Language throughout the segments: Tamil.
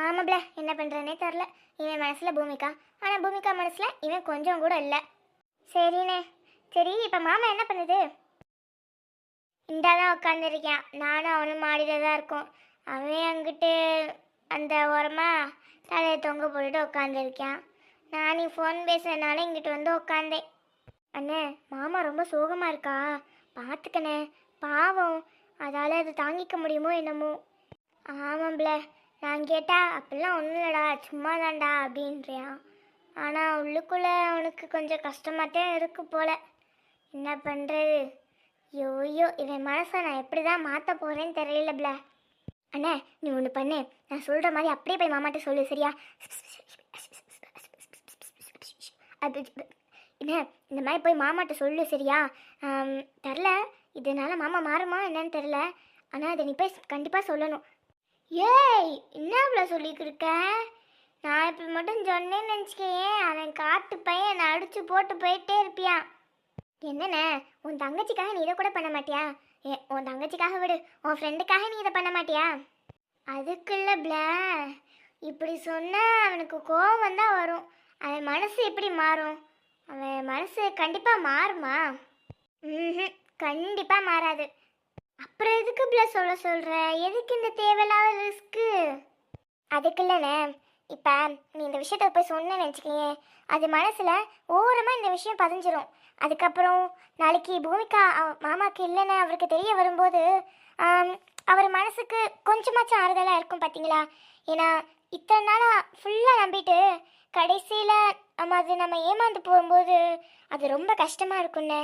ஆமாப்ல என்ன பண்ணுறதுனே தெரில. இவன் மனசில் பூமிகா ஆனால் பூமிகா மனசில் இவன் கொஞ்சம் கூட இல்லை. சரிண்ணே. சரி இப்போ மாமா என்ன பண்ணுது? இந்தா தான் உட்காந்துருக்கேன் நானும் அவனும் மாடியில் தான் இருக்கோம். அவன் அங்கிட்டு அந்த ஓரமாக தலையை தொங்க போட்டுட்டு உட்காந்துருக்கான் நான் நீ ஃபோன் பேசுறதுனால இங்கிட்டு வந்து உட்காந்தேன் அண்ணே மாமா ரொம்ப சோகமாக இருக்கா? பார்த்துக்கண்ணே பாவம். அதால் அது தாங்கிக்க முடியுமோ என்னமோ. ஆமாம்ல நான் கேட்டால் அப்படிலாம் ஒன்றும் இல்லைடா சும்மா தான்டா அப்படின்றியான் ஆனால் உள்ளுக்குள்ளே அவனுக்கு கொஞ்சம் கஷ்டமாக தான் இருக்கு போல். என்ன பண்ணுறது ஐயோ இவன் மனசை நான் எப்படி தான் மாற்ற போகிறேன்னு தெரியலப்ல அண்ணே நீ ஒன்று பண்ணு. நான் சொல்கிற மாதிரி அப்படியே போய் மாமாட்ட சொல்லு சரியா? அது என்ன இந்த மாதிரி போய் மாமாட்ட சொல்லு சரியா? தெரில. இதனால் மாமா மாறுமா என்னன்னு தெரில ஆனால் அதை நீ போய் கண்டிப்பாக சொல்லணும். ஏய் என்ன இவ்வளோ சொல்லிக்கிருக்க? இருக்க நான் இப்போ மட்டும் சொன்னேன்னு நினச்சிக்கேன் அவன் காட்டு பையன் என்னை அடித்து போட்டு போயிட்டே இருப்பியான் என்னண்ணே உன் தங்கச்சிக்காக நீ இதை கூட பண்ண மாட்டியா? ஏ உன் தங்கச்சிக்காக விடு உன் ஃப்ரெண்டுக்காக நீ இதை பண்ண மாட்டியா? அதுக்குள்ள பிள இப்படி சொன்னால் அவனுக்கு கோபம் தான் வரும். அவன் மனசு எப்படி மாறும்? அவன் மனசு கண்டிப்பாக மாறுமா? ம் கண்டிப்பாக மாறாது. அப்புறம் எதுக்கு இப்படி சொல்ல சொல்கிற எதுக்கு இந்த தேவையில்லாத ரிஸ்க்கு அதுக்கு இல்லைண்ணே. இப்போ நீ இந்த விஷயத்த போய் சொன்னேன்னு வச்சுக்கோங்க அது மனசில் ஓரமாக இந்த விஷயம் பதிஞ்சிரும். அதுக்கப்புறம் நாளைக்கு பூமிகா மாமாவுக்கு இல்லைன்னு அவருக்கு தெரிய வரும்போது அவர் மனசுக்கு கொஞ்சமாச்சும் ஆறுதலாக இருக்கும் பார்த்தீங்களா ஏன்னா இத்தனை நாளாக ஃபுல்லாக நம்பிட்டு கடைசியில் நம்ம அது நம்ம ஏமாந்து போகும்போது அது ரொம்ப கஷ்டமாக இருக்குண்ணே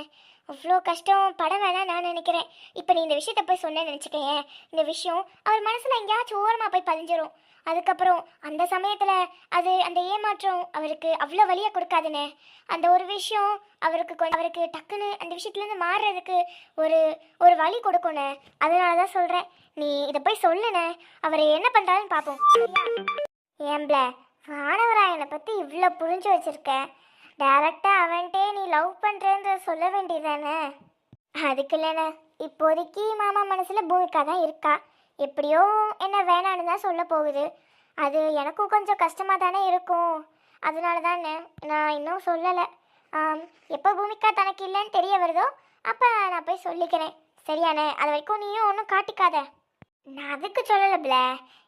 அவ்வளோ கஷ்டம் படம் வேணாம் நான் நினைக்கிறேன். இப்போ நீ இந்த விஷயத்த போய் சொன்னேன்னு நினச்சிக்கேன் இந்த விஷயம் அவர் மனசில் எங்கேயாச்சும் ஓரமாக போய் பதிஞ்சிரும். அதுக்கப்புறம் அந்த சமயத்தில் அது அந்த ஏமாற்றம் அவருக்கு அவ்வளோ வலியை கொடுக்காதுண்ணே அந்த ஒரு விஷயம் அவருக்கு கொஞ்சம் அவருக்கு டக்குன்னு அந்த விஷயத்துலேருந்து மாறுறதுக்கு ஒரு ஒரு வழி கொடுக்குண்ணே அதனால தான் சொல்கிறேன் நீ இதை போய் சொல்லுண்ணே அவர் என்ன பண்ணுறாருன்னு பார்ப்போம் ஏம்பல வானவராயனை பற்றி இவ்வளோ புரிஞ்சு வச்சுருக்கேன் டேரெக்டாக அவன்கிட்டே நீ லவ் பண்ணுறேன்ற சொல்ல வேண்டியதானே? அதுக்கு இல்லைண்ணே இப்போதைக்கு மாமா மனசில் பூமிக்கா தான் இருக்கா? எப்படியோ என்ன வேணான்னு தான் சொல்ல போகுது. அது எனக்கும் கொஞ்சம் கஷ்டமாக தானே இருக்கும். அதனால தானே நான் இன்னும் சொல்லலை. எப்போ பூமிக்கா தனக்கு இல்லைன்னு தெரிய வருதோ அப்போ நான் போய் சொல்லிக்கிறேன். சரியாண்ணே அது வரைக்கும் நீயும் ஒன்றும் காட்டிக்காத. நான் அதுக்கு சொல்லலைப்ல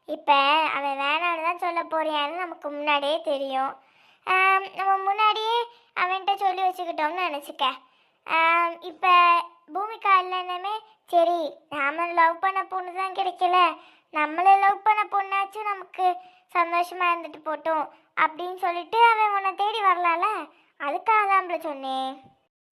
இப்போ அவன் வேணான்னு தான் சொல்ல போறியான்னு நமக்கு முன்னாடியே தெரியும். நம்ம முன்னாடியே அவன்கிட்ட சொல்லி வச்சுக்கிட்டோம்னு நினச்சிக்க. இப்போ பூமிக்கா இல்லைன்னுமே சரி நாம லவ் பண்ண பொண்ணு தான் கிடைக்கல. நம்மளை லவ் பண்ண பொண்ணாச்சும் நமக்கு சந்தோஷமாக இருந்துட்டு போட்டோம் அப்படின்னு சொல்லிட்டு அவன் உன்னை தேடி வரலாம்ல? அதுக்காக தான் சொன்னேன்.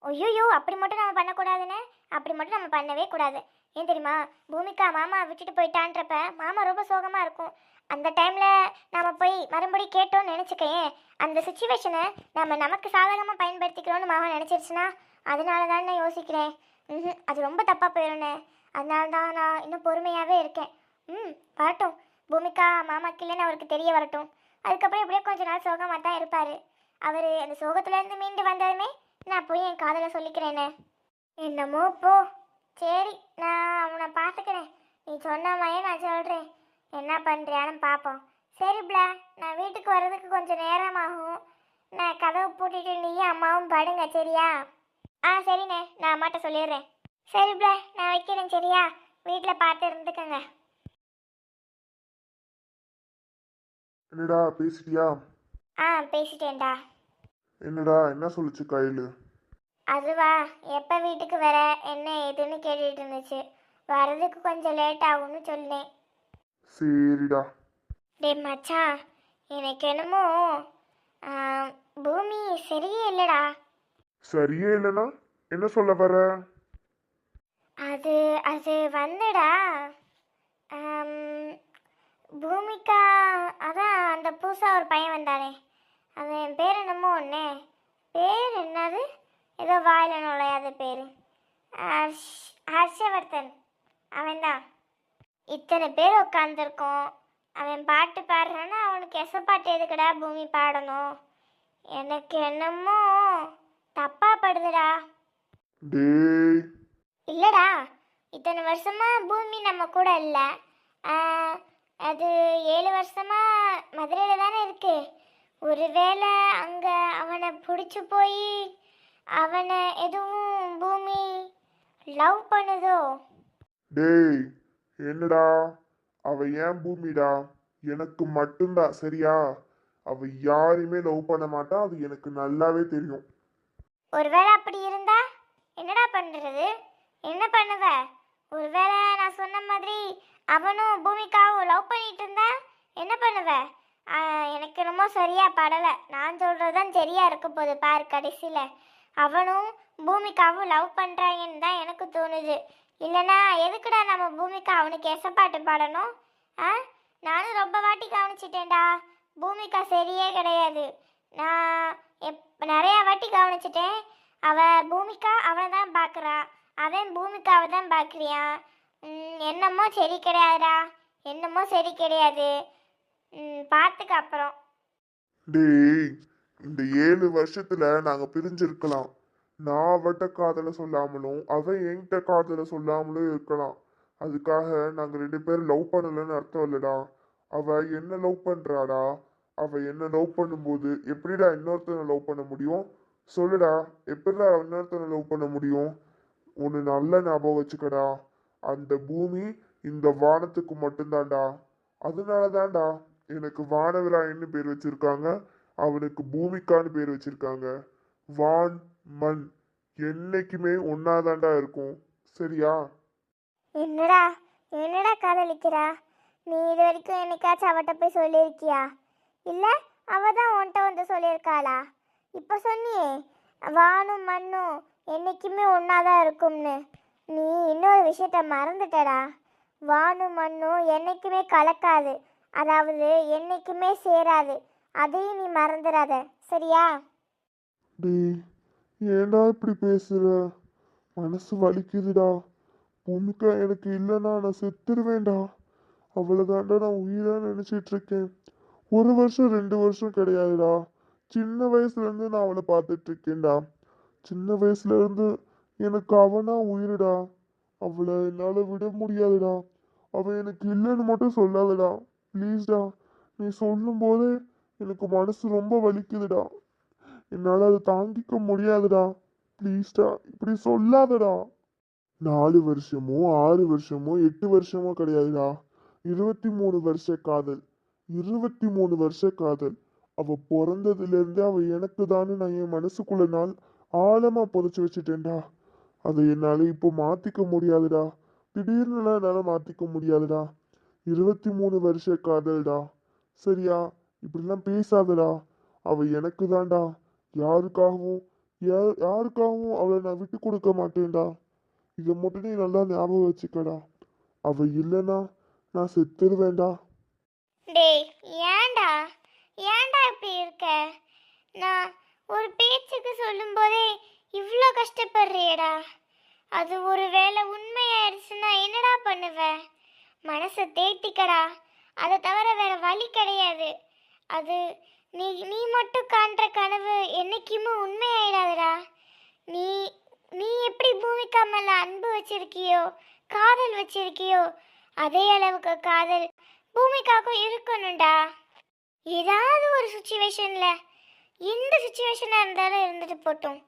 ஐயோ அப்படி மட்டும் நம்ம பண்ணக்கூடாதுன்னு? அப்படி மட்டும் நம்ம பண்ணவே கூடாது. ஏன் தெரியுமா? பூமிகா மாமா விட்டுட்டு போயிட்டான்றப்ப மாமா ரொம்ப சோகமாக இருக்கும். அந்த டைமில் நம்ம போய் மறுபடி கேட்டோம்னு நினச்சிக்கையேன் அந்த சுச்சுவேஷனை நம்ம நமக்கு சாதகமாக பயன்படுத்திக்கிறோன்னு மாமா நினச்சிருச்சுன்னா அதனால தான் நான் யோசிக்கிறேன். ம் அது ரொம்ப தப்பாக போயிடும்னே அதனால தான் நான் இன்னும் பொறுமையாகவே இருக்கேன். ம் வரட்டும். பூமிகா மாமாக்கு இல்லைன்னு அவருக்கு தெரிய வரட்டும். அதுக்கப்புறம் இப்படியே கொஞ்ச நாள் சோகமாக தான் இருப்பார். அவர் அந்த சோகத்துலேருந்து மீண்டு வந்ததுமே நான் போய் என் காதலை சொல்லிக்கிறேனே. என்னமோ போ. சரி நான் அவனை பார்த்துக்கிறேன். நீ சொன்ன மாதிரியே நான் சொல்கிறேன் என்ன பண்ணுறியான்னு பார்ப்போம். சரி பிளா நான் வீட்டுக்கு வர்றதுக்கு கொஞ்சம் நேரமாகும். நான் கதவை பூட்டிட்டு நீயும் அம்மாவும் படுங்க சரியா? ஆ சரிண்ணே நான் அம்மாட்ட சொல்லிடுறேன். சரி பிளா நான் வைக்கிறேன் சரியா? வீட்டில் பார்த்து இருந்துக்கங்க. என்னடா பேசிட்டியா? ஆ பேசிட்டேன்டா. என்னடா என்ன சொல்லுச்சு கையில்? அதுவா எப்போ வீட்டுக்கு வர என்ன ஏதுன்னு கேட்டுட்டு இருந்துச்சு. வர்றதுக்கு கொஞ்சம் லேட் ஆகும்னு சொன்னேன். சரிடா. டே மச்சான் எனக்கு என்னமோ ஆ, பூமி சரியே இல்லைடா. சரியே இல்லைனா என்ன சொல்ல வர? அது அது வந்துடா. ஆம், பூமிகா அதான் அந்த புதுசாக ஒரு பையன் வந்தானே. அவன் பேர் என்னமோ ஒன்று பேர் என்னது? ஏதோ வாயில் நுழையாத பேர். ஹர்ஷ் ஹர்ஷவர்தன். அவன்தான். இத்தனை பேர் உட்காந்துருக்கோம் அவன் பாட்டு பாடுறான்னா அவனுக்கு எசப்பாட்டு எதுக்குடா பூமி பாடணும்? எனக்கு என்னமோ தப்பா படுதுடா. டேய். இல்லடா இத்தனை வருஷமா பூமி நம்ம கூட இல்லை. அது ஏழு வருஷமா மதுரையில தானே இருக்கு. ஒருவேளை அங்க அவனை பிடிச்சி போய் அவனை எதுவும் பூமி லவ் பண்ணுதோ? டேய் என்னடா? அவ ஏன் பூமிடா? எனக்கு மட்டும்தான் சரியா? அவ யாரையுமே லவ் பண்ண மாட்டா அது எனக்கு நல்லாவே தெரியும். ஒருவேளை அப்படி இருந்தா என்னடா பண்றது? என்ன பண்ணுவ? ஒருவேளை நான் சொன்ன மாதிரி அவனும் பூமிக்காவும் லவ் பண்ணிட்டு இருந்தா என்ன பண்ணுவ? எனக்கு ரொம்ப சரியா படலை. நான் சொல்றதுதான் சரியா இருக்க போகுது பாரு கடைசியில. அவனும் பூமிக்காவும் லவ் பண்ணுறாங்கன்னு தான் எனக்கு தோணுது. இல்லைனா எதுக்குடா நம்ம பூமிக்கா அவனுக்கு எசப்பாட்டு பாடணும்? ஆ? நானும் ரொம்ப வாட்டி கவனிச்சிட்டேன்டா. பூமிக்கா சரியே கிடையாது. நான் எப் நிறையா வாட்டி கவனிச்சிட்டேன். அவள் பூமிக்கா அவனை தான் பார்க்குறா அவன் பூமிக்காவை தான் பார்க்குறியான் என்னமோ சரி கிடையாதுடா. என்னமோ சரி கிடையாது. ம், பார்த்துக்க அப்புறம். டேய் இந்த ஏழு வருஷத்துல நாங்க பிரிஞ்சிருக்கலாம். நான் அவட்ட காதல சொல்லாமலும் அவன் என்கிட்ட காதல சொல்லாமலும் இருக்கலாம். அதுக்காக நாங்க ரெண்டு பேரும் லவ் பண்ணலன்னு அர்த்தம் இல்லடா. அவ என்ன லவ் பண்றாடா? அவ என்ன லவ் பண்ணும்போது எப்படிடா இன்னொருத்தனை லவ் பண்ண முடியும்? சொல்லுடா எப்படிடா இன்னொருத்தனை லவ் பண்ண முடியும்? ஒன்று நல்ல ஞாபகம் வச்சுக்கடா. அந்த பூமி இந்த வானத்துக்கு மட்டும்தான்டா. அதனால தான்டா எனக்கு வானவிராயன்னு பேர் வச்சிருக்காங்க. அவனுக்கு பூமிக்கான்னு பேர் வச்சிருக்காங்க. வான் மண் என்னைக்குமே ஒன்னாதாண்டா இருக்கும். சரியா? என்னடா என்னடா காதலிக்கிறா? நீ இது வரைக்கும் என்னைக்காச்சும் அவட்ட போய் சொல்லியிருக்கியா? இல்லை அவ தான் உன்கிட்ட வந்து சொல்லியிருக்காளா? இப்போ சொன்னியே வானும் மண்ணும் என்னைக்குமே ஒன்னாதான் இருக்கும்னு. நீ இன்னொரு விஷயத்த மறந்துட்டடா. வானும் மண்ணும் என்னைக்குமே கலக்காது. அதாவது என்னைக்குமே சேராது. அதையும் நீ மறந்துடாத சரியா? டேய் ஏன்டா இப்படி பேசுற? மனசு வலிக்குதுடா. பூமிக்கா எனக்கு இல்லைன்னா நான் செத்துருவேன்டா. அவ்வளோதாண்டா நான் உயிராக நினச்சிட்டு இருக்கேன் ஒரு வருஷம் ரெண்டு வருஷம் கிடையாதுடா. சின்ன வயசுலேருந்து நான் அவளை பார்த்துட்டு இருக்கேன்டா சின்ன வயசுலேருந்து எனக்கு அவனா உயிருடா. அவளை என்னால் விட முடியாதுடா. அவள் எனக்கு இல்லைன்னு மட்டும் சொல்லாதடா. ப்ளீஸ்டா நீ சொல்லும் போதே எனக்கு மனசு ரொம்ப வலிக்குதுடா. என்னால் அதை தாங்கிக்க முடியாதுடா. ப்ளீஸ்டா இப்படி சொல்லாதடா. நாலு வருஷமோ ஆறு வருஷமோ எட்டு வருஷமோ கிடையாதுடா. இருபத்தி மூணு வருஷ காதல். இருபத்தி மூணு வருஷ காதல். அவ பிறந்ததுலேருந்து அவ எனக்கு தானே நான் என் மனசுக்குள்ள நாள் ஆழமா புதைச்சி வச்சுட்டேன்டா. அதை என்னால் இப்போ மாத்திக்க முடியாதுடா. திடீர்னுலாம் என்னால் மாத்திக்க முடியாதுடா. இருபத்தி மூணு வருஷ காதல்டா. சரியா? இப்படிலாம் பேசாதடா. அவ எனக்கு தான்டா. யாருக்காகவும் யார் யாருக்காகவும் அவளை நான் விட்டு கொடுக்க மாட்டேன்டா. இதை மட்டும் நீ நல்லா ஞாபகம் வச்சுக்கடா. அவ இல்லைன்னா நான் செத்துருவேண்டா டேய் ஏன்டா? ஏன்டா இப்படி இருக்க? நான் ஒரு பேச்சுக்கு சொல்லும்போதே இவ்வளோ கஷ்டப்படுறியடா. அது ஒரு வேளை உண்மையாயிருச்சுன்னா என்னடா பண்ணுவ? மனசை தேத்திக்கடா. அதை தவிர வேற வழி கிடையாது. அது நீ நீ மட்டும் காண்ற கனவு என்னைக்குமே உண்மையாயிடாதுடா நீ நீ எப்படி பூமிக்கா மேல அன்பு வச்சிருக்கியோ காதல் வச்சிருக்கியோ அதே அளவுக்கு காதல் பூமிக்காக்கும் இருக்கணும்டா. ஏதாவது ஒரு சுச்சுவேஷன்ல எந்த சுச்சுவேஷனாக இருந்தாலும் இருந்துட்டு போட்டோம்.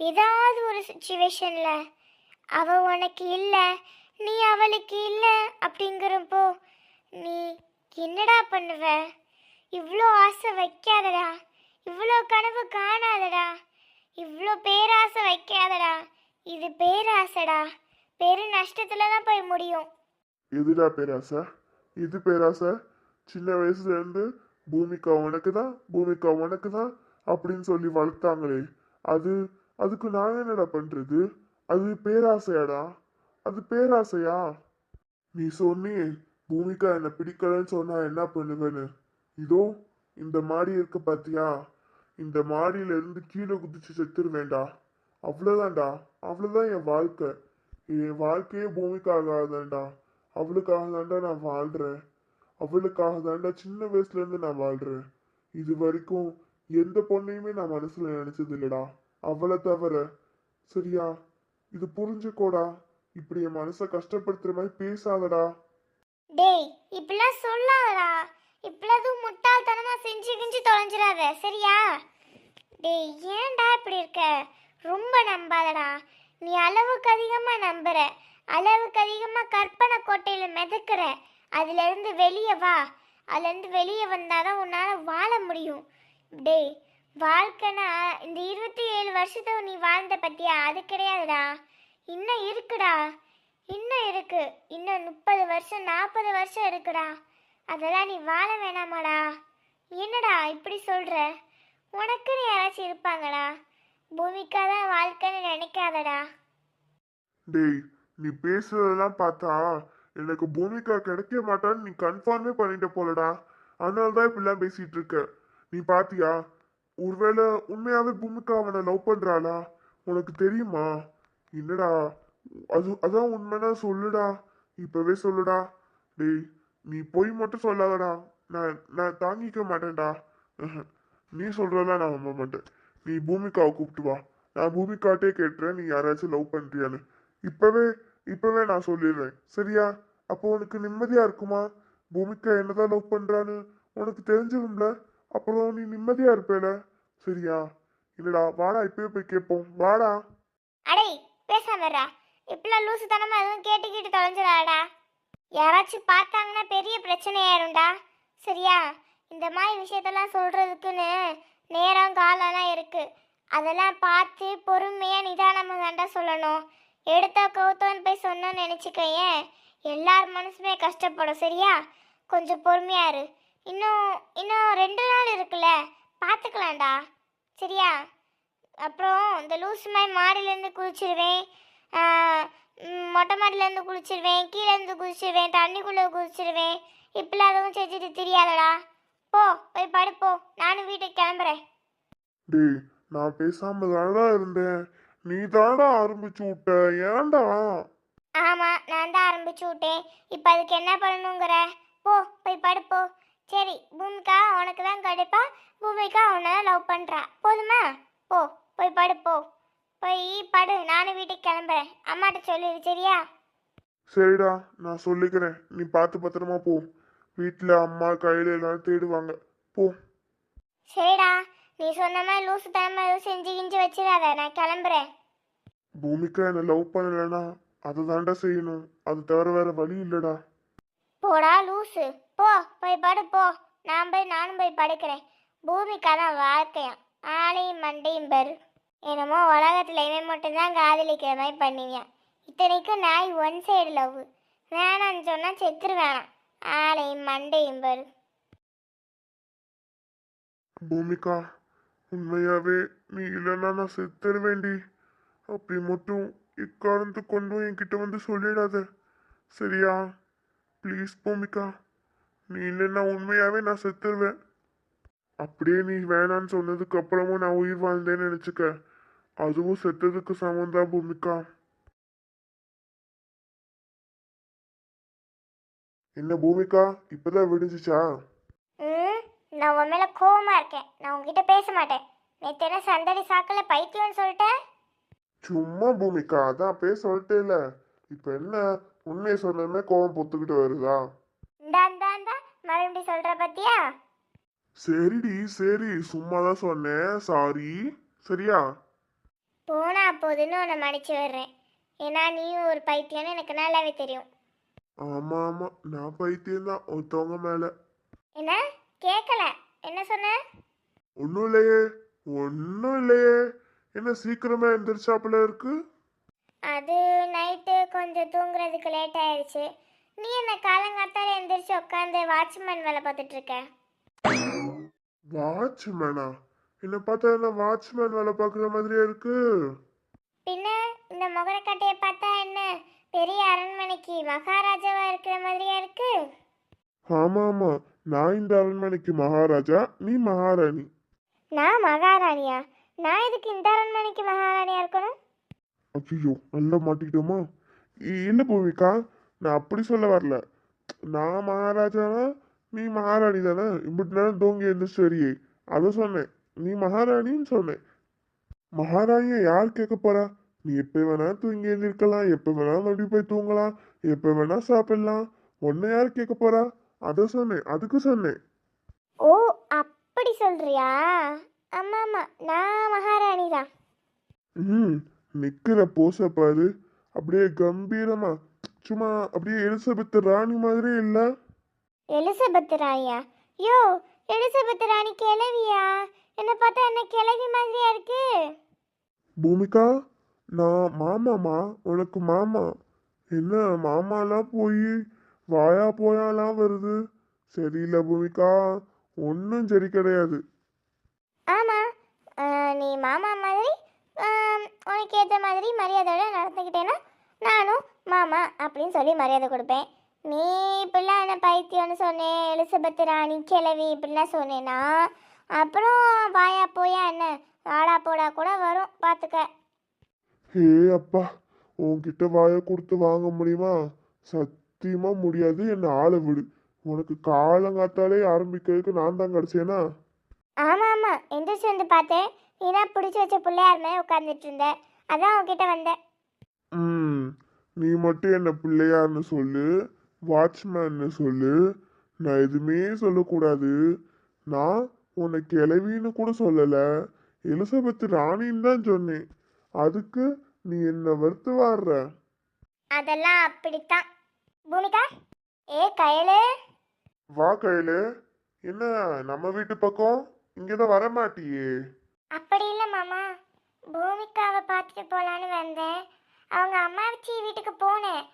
ஏதாவது ஒரு சுச்சுவேஷனில் அவ உனக்கு இல்லை நீ அவளுக்கு இல்லை அப்படிங்கிறப்போ நீ என்னடா பண்ணுவ? இவ்வளோ ஆசை வைக்காதடா. இவ்வளோ கனவு காணாதடா. இவ்வளோ பேராசை வைக்காதடா. இது பேராசைடா. பெரு நஷ்டத்துல தான் போய் முடியும். எதுடா பேராசை? இது பேராசை? சின்ன வயசுல இருந்து பூமிக்கா உனக்கு தான் பூமிக்கா உனக்கு தான் அப்படின்னு சொல்லி வளர்த்தாங்களே. அது அதுக்கு நான் என்னடா பண்றது? அது பேராசையாடா. அது பேராசையா? நீ சொன்னியே பூமிக்கா என்னை பிடிக்கலன்னு சொன்னா என்ன பண்ணுவேன்னு. இதோ இந்த மாடி இருக்கு பாத்தியா? இந்த மாடியில இருந்து கீழே குதிச்சு செத்துருவேண்டா அவ்வளோதான்டா அவ்வளோதான் என் வாழ்க்கை. என் வாழ்க்கையே பூமிக்காக ஆகாதாண்டா அவளுக்காக தாண்டா நான் வாழ்றேன். அவளுக்காக தாண்டா சின்ன வயசுல இருந்து நான் வாழ்றேன். இது வரைக்கும் எந்த பொண்ணையுமே நான் மனசுல நினைச்சது இல்லடா அவளை தவிர. சரியா? இது புரிஞ்சுக்கோடா. இப்படி என் மனசை கஷ்டப்படுத்துற மாதிரி பேசாதடா. டேய் இப்படிலாம் சொல்லாதடா. இவ்வளவு முட்டாள்தனமா செஞ்சு கிஞ்சு தொலைஞ்சிடாத சரியா? டேய் ஏன்டா இப்படி இருக்க? ரொம்ப நம்பாதடா. நீ அளவுக்கு அதிகமாக நம்புற. அளவுக்கு அதிகமாக கற்பனை கோட்டையில் மிதக்குற. அதுலேருந்து வெளியே வா. அதுலேருந்து வெளியே வெளியே வந்தாதான் உன்னால் வாழ முடியும். டேய் வாழ்க்கைனா இந்த இருபத்தி ஏழு வருஷத்தை நீ வாழ்ந்த பற்றியா அது கிடையாதுடா. இன்னும் இருக்குடா. இன்னும் இருக்கு. இன்னும் முப்பது வருஷம் நாற்பது வருஷம் இருக்குடா. அதெல்லாம் நீ வாழ வேணாமாடா. என்னடா இப்படி சொல்கிற உனக்குன்னு யாராச்சும் இருப்பாங்கடா. பூமிக்காக தான் வாழ்க்கைன்னு நினைக்காதடா. டேய் நீ பேசுறதெல்லாம் பார்த்தா எனக்கு பூமிக்கா கிடைக்க மாட்டான்னு நீ கன்ஃபார்மே பண்ணிட்ட போலடா. அதனால தான் இப்படிலாம் பேசிட்டு இருக்க நீ பாத்தியா? ஒருவேளை உண்மையாவே பூமிகா அவனை லவ் பண்றாளா? உனக்கு தெரியுமா? என்னடா? அது அதான் உண்மைன்னா சொல்லுடா. இப்பவே சொல்லுடா. டேய் நீ பொய் மட்டும் சொல்லாதடா. நான் நான் தாங்கிக்க மாட்டேன்டா. நீ சொல்கிறதா நான் நம்ப மாட்டேன். நீ பூமிகாவை கூப்பிட்டு வா. நான் பூமிகாட்டே கேட்டுறேன். நீ யாராச்சும் லவ் பண்ணுறியான்னு இப்போவே இப்போவே நான் சொல்லிடுறேன். சரியா? அப்போ உனக்கு நிம்மதியாக இருக்குமா? பூமிகா என்னதான் லவ் பண்ணுறான்னு உனக்கு தெரிஞ்சிடும்ல அப்புறம் நீ நிம்மதியாக இருப்பேல? சரியா? இல்லடா வாடா இப்பவே போய் கேட்போம். வாடா. அடே பேசாமடா இப்பெல்லாம் லூசுத்தனமா எதுவும் கேட்டுக்கிட்டு தொலைஞ்சிடாடா யாராச்சும் பார்த்தாங்கன்னா பெரிய பிரச்சனையாயிரும்டா. சரியா? இந்த மாதிரி விஷயத்தெல்லாம் சொல்றதுக்குன்னு நேரம் காலம்லாம் இருக்கு. அதெல்லாம் பார்த்து பொறுமையா நிதானமாக தாண்டா சொல்லணும். எடுத்தா கவுத்தோன்னு போய் சொன்னோன்னு நினச்சிக்கயேன். எல்லார் மனசுமே கஷ்டப்படும் சரியா? கொஞ்சம் பொறுமையா இரு. இன்னும் இன்னும் ரெண்டு நாள் இருக்குல்ல. பார்த்துக்கலாம்டா. சரியா? அப்புறம் இந்த லூஸ் மாதிரி மாடியிலேருந்து குளிச்சிருவேன் மொட்டை மாடியிலேருந்து குளிச்சிருவேன் கீழேருந்து குளிச்சிருவேன் தண்ணிக்குள்ளே குளிச்சிருவேன். இப்படிலாம் எதுவும் செஞ்சுட்டு தெரியாதடா. போ போய் படுப்போ நானும் வீட்டுக்கு கிளம்புறேன். டேய் நான் பேசாம தானடா இருந்தேன். நீ தானடா ஆரம்பிச்சு விட்ட. ஏன்டா? ஆமாம் நான் தான் ஆரம்பிச்சு விட்டேன். இப்போ அதுக்கு என்ன பண்ணணுங்கிற? போ போய் படுப்போ சரி பூமிகா உனக்கு தான் கடுப்பா பூமிகா உன்னை லவ் பண்ணுறா போதுமா? போ போய் படுப்போ போய் படு நானும் வீட்டுக்கு கிளம்புறேன். அம்மாட்ட சொல்லிடு சரியா? சரிடா நான் சொல்லிக்கிறேன். நீ பார்த்து பத்திரமா போ. வீட்டில் அம்மா கையில் எல்லாரும் தேடுவாங்க. போ. சரிடா நீ சொன்ன மாதிரி லூசு தனமா எதுவும் செஞ்சு கிஞ்சு வச்சிடாத நான் கிளம்புறேன். பூமிகா என்னை லவ் பண்ணலைன்னா அதை தாண்டா செய்யணும். அது தவிர வேற வழி இல்லைடா. போடா லூசு. போ போய் படு போ. நான் போய் நானும் போய் படுக்கிறேன். பூமிக்கா தான் வாழ்க்கையாம். ஆளையும் மண்டையும் பெரு. என்னமோ உலகத்தில் இவன் மட்டும்தான் காதலிக்கிற மாதிரி பண்ணுவீங்க. இத்தனைக்கும் நாய் ஒன் சைடு லவ் வேணான்னு சொன்னால் செத்துரு வேணாம். ஆளையும் மண்டையும் பெரு. பூமிகா உண்மையாவே நீ இல்லைன்னா நான் செத்துருவேண்டி அப்படி மட்டும் இக்காரணத்து கொண்டும் என்கிட்ட வந்து சொல்லிடாத. சரியா? ப்ளீஸ் பூமிகா. நீ இல்லைன்னா உண்மையாவே நான் செத்துருவேன். அப்படியே நீ வேணான்னு சொன்னதுக்கு அப்புறமும் நான் உயிர் வாழ்ந்தேன்னு நினச்சிக்க. அதுவும் செத்ததுக்கு சமம் தான் பூமிகா. என்ன பூமிகா இப்பதான் விடிஞ்சிச்சா? ம் நான் உன் மேலே கோவமாக இருக்கேன். நான் உங்ககிட்ட பேச மாட்டேன். நேற்று என்ன சந்தடி சாக்கில் பைத்தியம்னு சொல்லிட்டேன் சும்மா பூமிக்கா அதான் பேச சொல்லிட்டேல. இப்போ என்ன உண்மையை சொன்னதுமே கோவம் பொத்துக்கிட்டு வருதா? இந்தா இந்தா இந்தா மறுபடியும் சொல்கிற பத்தியா? சரிடி சரி. சும்மா தான் சொன்னேன். சாரி சரியா? போனா போதுன்னு உன்னை மன்னிச்சு விடுறேன். ஏன்னா நீயும் ஒரு பைத்தியம்னு எனக்கு நல்லாவே தெரியும். ஆமா ஆமா. நான் பைத்தியம் தான் ஒருத்தவங்க மேல. என்ன? கேட்கல என்ன சொன்ன? ஒன்றும் இல்லையே. ஒன்றும் இல்லையே. என்ன சீக்கிரமா எந்திரிச்சாப்புல இருக்கு? அது நைட்டு கொஞ்சம் தூங்குறதுக்கு லேட் ஆயிடுச்சு. நீ என்ன காலங்காத்தால எந்திரிச்சு உட்காந்து வாட்ச்மேன் வேலை பார்த்துட்டு இருக்க? வாட்ச்மேனா என்ன பார்த்தா என்ன வாட்ச்மேன் வேலை பார்க்குற மாதிரியே இருக்கு? பின்ன இந்த முகரக்கட்டையை பார்த்தா என்ன? பெரிய அரண்மனைக்கு மகாராஜாவா இருக்கிற மாதிரியா இருக்கு? ஆமா ஆமா நான் இந்த அரண்மனைக்கு மகாராஜா நீ மகாராணி. நான் மகாராணியா? நான் இதுக்கு இந்த அரண்மனைக்கு மகாராணியா இருக்கணும்? ஐயோ நல்லா மாட்டிக்கிட்டோமா? இ- இல்ல பூமிகா நான் அப்படி சொல்ல வரல. நான் மகாராஜானா? நீ மகாராணி தானே? இப்படி நேரம் தூங்கி எழுந்திரிச்சு வரியே. அதை சொன்னேன். நீ மகாராணின்னு சொன்னேன். மகாராணியை யார் கேட்க போறா? நீ எப்போ வேணா தூங்கி எழுந்திருக்கலாம். எப்போ வேணா மறுபடியும் போய் தூங்கலாம். எப்போ வேணா சாப்பிடலாம். உன்னை யார் கேட்க போறா? அதை சொன்னேன். அதுக்கு சொன்னேன். ஓ அப்படி சொல்றியா? ஆமா ஆமா. நான் மகாராணி தான். ம் நிக்கிற போஸ பாரு. அப்படியே கம்பீரமா. சும்மா அப்படியே எலிசபெத் ராணி மாதிரி இல்ல. எலிசபெத் ராணியா யோ எலிசபெத் ராணி கிளவியா என்ன பார்த்தா என்ன கிளவி மாதிரியா இருக்கு? பூமிகா நான் மாமாமா உனக்கு மாமா. என்ன மாமாலாம் போய் வாயா போயாலாம் வருது? சரியில்லை பூமிகா ஒன்றும் சரி கிடையாது. ஆமா அஹ், நீ மாமா மாதிரி ஆம், உனக்கு ஏற்ற மாதிரி மரியாதையோட நடந்துக்கிட்டேன்னா நானும் மாமா அப்படின்னு சொல்லி மரியாதை கொடுப்பேன். நீ இப்படிலாம் என்ன பைத்தியம்னு சொன்னேன் எலிசபெத் ராணி கிளவி இப்படிலாம் சொன்னேன்னா அப்புறம் வாயா போயா என்ன? வாடா போடா கூட வரும் பார்த்துக்க ஹே அப்பா உன்கிட்ட வாயை கொடுத்து வாங்க முடியுமா? சத்தியமா முடியாது என்னை ஆளை விடு. உனக்கு காலங்காத்தாலே ஆரம்பிக்கிறதுக்கு நான் தான் கிடச்சேனா ஆமாம் ஆமாம் எந்திரிச்சு வந்து பார்த்தேன். நீனா பிடிச்சி வச்ச பிள்ளையார் மாதிரி உட்காந்துட்டு இருந்த. அதான் உன்கிட்ட வந்தேன். ம் நீ மட்டும் என்ன பிள்ளையார்னு சொல்லு. வாட்ச்மேன்னு சொல்லு. நான் எதுவுமே சொல்லக்கூடாது. நான் உன்னை கிளவின்னு கூட சொல்லலை. எலிசபெத் ராணின்னு தான் சொன்னேன். அதுக்கு நீ என்ன வெறுத்து வாடுற? அதெல்லாம் அப்படித்தான். பூமிகா ஏ கயலு? வா கையில. என்ன நம்ம வீட்டு பக்கம்? இங்கே தான் வர மாட்டியே அப்படி இல்லை மாமா. பூமிகாவை பார்த்துட்டு போகலான்னு வந்தேன். அவங்க அம்மாச்சி வீட்டுக்கு போனேன்.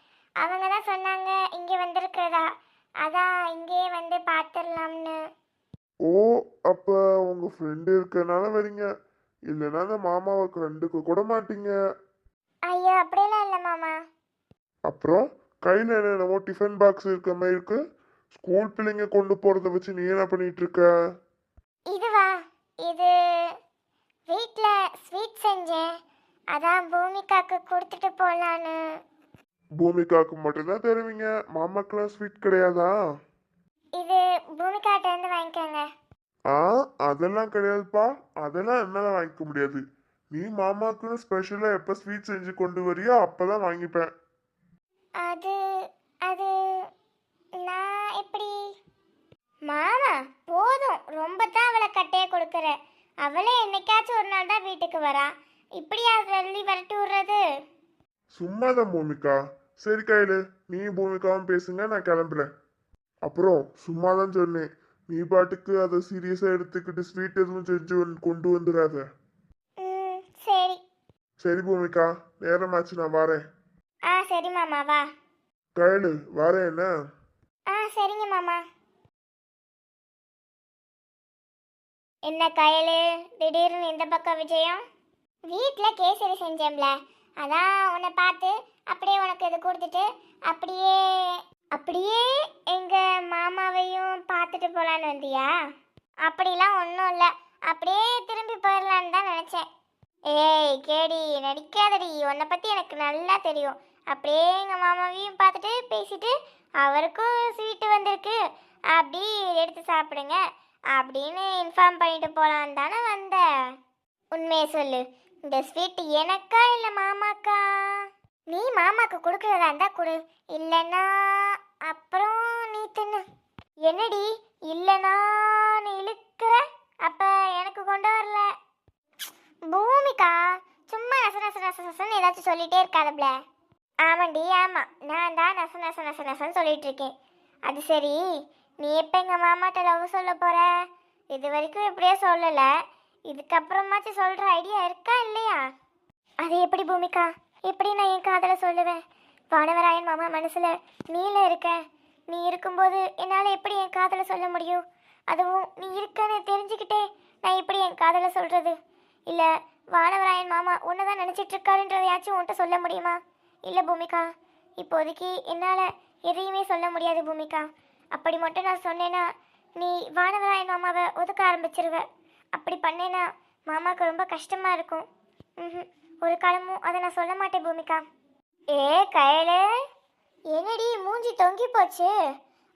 அவங்க தான் சொன்னாங்க இங்கே வந்திருக்கிறதா. அதான் இங்கேயே வந்து பார்த்துடலாம்னு. ஓ அப்போ உங்கள் ஃப்ரெண்டு இருக்கனால வரீங்க. இல்லைன்னா அந்த மாமாவை கண்டுக்க கூட மாட்டீங்க. ஐயோ அப்படியெல்லாம் இல்லை மாமா. அப்புறம் கையில் என்னென்னமோ டிஃபன் பாக்ஸ் இருக்க மாதிரி இருக்கு. ஸ்கூல் பிள்ளைங்க கொண்டு போகிறத வச்சு நீ என்ன பண்ணிட்டு இருக்க? இதுவா இது வீட்டில் ஸ்வீட் செஞ்சேன். அதான் பூமிகாக்கு கொடுத்துட்டு போகலான்னு பூமிகாவுக்கு மட்டும்தான் தருவீங்க? மாமாக்கெல்லாம் ஸ்வீட் கிடையாதா? இது பூமிகாட்ட இருந்து வாங்கிக்கோங்க. ஆ அதெல்லாம் கிடையாதுப்பா. அதெல்லாம் என்னால் வாங்கிக்க முடியாது. நீ மாமாக்குன்னு ஸ்பெஷலாக எப்போ ஸ்வீட் செஞ்சு கொண்டு வரியா அப்போ தான் வாங்கிப்பேன். அது அது நான் எப்படி? மாமா போதும். ரொம்ப தான் அவளை கட்டையை கொடுக்குற. அவளே என்னைக்காச்சும் ஒரு நாள் தான் வீட்டுக்கு வரா. இப்படியா சொல்லி விரட்டி விடுறது? சும்மா தான் பூமிகா. சரி கையில். நீ பூமிகாவும் பேசுங்க நான் கிளம்புறேன். அப்புறம் சும்மா தான் சொன்னேன். நீ பாட்டுக்கு அதை சீரியஸாக எடுத்துக்கிட்டு ஸ்வீட் எதுவும் செஞ்சு கொண்டு வந்துடாத சரி. பூமிகா. நேரமாச்சு நான் வரேன். ஆ சரி மாமா வா. கையில் வரேன் என்ன? ஆ சரிங்க மாமா. என்ன கயலு? திடீர்னு இந்த பக்கம் விஜயம்? வீட்டில் கேசரி செஞ்சேன்ல. அதான் உன்னை பார்த்து அப்படியே உனக்கு இது கொடுத்துட்டு அப்படியே அப்படியே எங்கள் மாமாவையும் பார்த்துட்டு போகலான்னு வந்தியா? அப்படிலாம் ஒன்றும் இல்லை. அப்படியே திரும்பி போயிடலான்னு தான் நினச்சேன். ஏய் கேடி நடிக்காதடி. உன்னை பற்றி எனக்கு நல்லா தெரியும். அப்படியே எங்கள் மாமாவையும் பார்த்துட்டு பேசிட்டு அவருக்கும் ஸ்வீட்டு வந்திருக்கு. அப்படி எடுத்து சாப்பிடுங்க. அப்படின்னு இன்ஃபார்ம் பண்ணிட்டு போகலான்னு தானே வந்த உண்மையை சொல்லு. இந்த ஸ்வீட் எனக்கா இல்லை மாமாக்கா? நீ மாமாக்கு கொடுக்குறதா இருந்தா கொடு. இல்லைன்னா அப்புறம் நீ தின்னு. என்னடி? இல்லைன்னா நீ இழுக்கிற? அப்போ எனக்கு கொண்டு வரல. பூமிக்கா சும்மா நச நச நச நசன்னு ஏதாச்சும் சொல்லிட்டே இருக்காதப்ல. ஆமாண்டி ஆமாம் நான் தான் நச நச நச நசன்னு சொல்லிட்டு இருக்கேன். அது சரி. நீ எப்போ எங்கள் மாமாட்ட லவ் சொல்ல போற? இது வரைக்கும் எப்படியே சொல்லலை. இதுக்கப்புறமாச்சும் சொல்கிற ஐடியா இருக்கா இல்லையா? அது எப்படி பூமிகா? எப்படி நான் என் காதலை சொல்லுவேன்? வானவராயன் மாமா மனசில் நீல இருக்க. நீ இருக்கும்போது என்னால் எப்படி என் காதலை சொல்ல முடியும்? அதுவும் நீ இருக்கன்னு தெரிஞ்சுக்கிட்டே நான் எப்படி என் காதலை சொல்கிறது இல்லை வானவராயன் மாமா உன்னை தான் நினச்சிட்டு இருக்காருன்றதையாச்சும் உன்கிட்ட சொல்ல முடியுமா? இல்லை பூமிகா இப்போதைக்கு என்னால் எதையுமே சொல்ல முடியாது பூமிகா. அப்படி மட்டும் நான் சொன்னேன்னா நீ வானவராயன் மாமாவை ஒதுக்க ஆரம்பிச்சிருவேன் அப்படி பண்ணேன்னா மாமாவுக்கு ரொம்ப கஷ்டமாக இருக்கும். ம்ஹும். ஒரு காலமும் அதை நான் சொல்ல மாட்டேன் பூமிகா. ஏ கயலே. என்னடி மூஞ்சி தொங்கி போச்சு.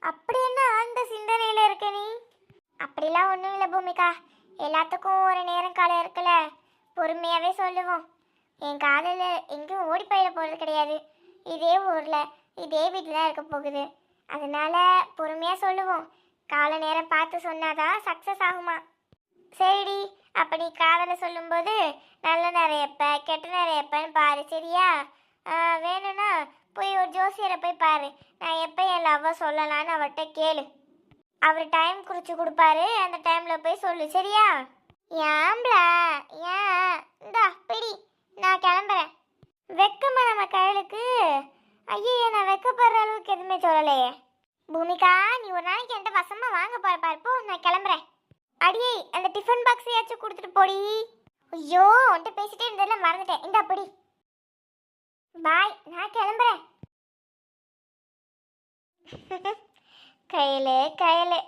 அப்படி என்ன அந்த சிந்தனையில் இருக்க நீ? அப்படிலாம் ஒன்றும் இல்லை பூமிகா. எல்லாத்துக்கும் ஒரு நேரம் காலம் இருக்குல்ல. பொறுமையாகவே சொல்லுவோம். என் காலையில் எங்கேயும் ஓடி போயிட போகிறது கிடையாது. இதே ஊரில் இதே வீட்டில் தான் இருக்க போகுது. அதனால் பொறுமையாக சொல்லுவோம். கால நேரம் பார்த்து சொன்னாதான் சக்ஸஸ் ஆகுமா? சரிடி. அப்போ நீ காதலை சொல்லும்போது நல்ல நிறையப்ப கெட்ட நிறையப்பன்னு பாரு சரியா? வேணும்னா போய் ஒரு ஜோசியரை போய் பாரு. நான் எப்போ என் லவ்வை சொல்லலான்னு அவர்கிட்ட கேளு. அவர் டைம் குறித்து கொடுப்பாரு. அந்த டைமில் போய் சொல்லு சரியா? ஏம்ல ஏன்? இந்தா பிடி. நான் கிளம்புறேன். வெக்கமா நம்ம கையலுக்கு? ஐயோ நான் வெக்கப்படுற அளவுக்கு எதுவுமே சொல்லலையே. பூமிகா நீ ஒரு நாளைக்கு என்கிட்ட வசமா வாங்க போற பார்ப்போம் நான் கிளம்புறேன். அடியே அந்த டிஃபன் பாக்ஸையாச்சும் கொடுத்துட்டு போடி. ஐயோ உன்கிட்ட பேசிட்டே இருந்ததுல மறந்துட்டேன். இந்தா அப்படி பாய் நான் கிளம்புறேன். கையிலே கையிலே.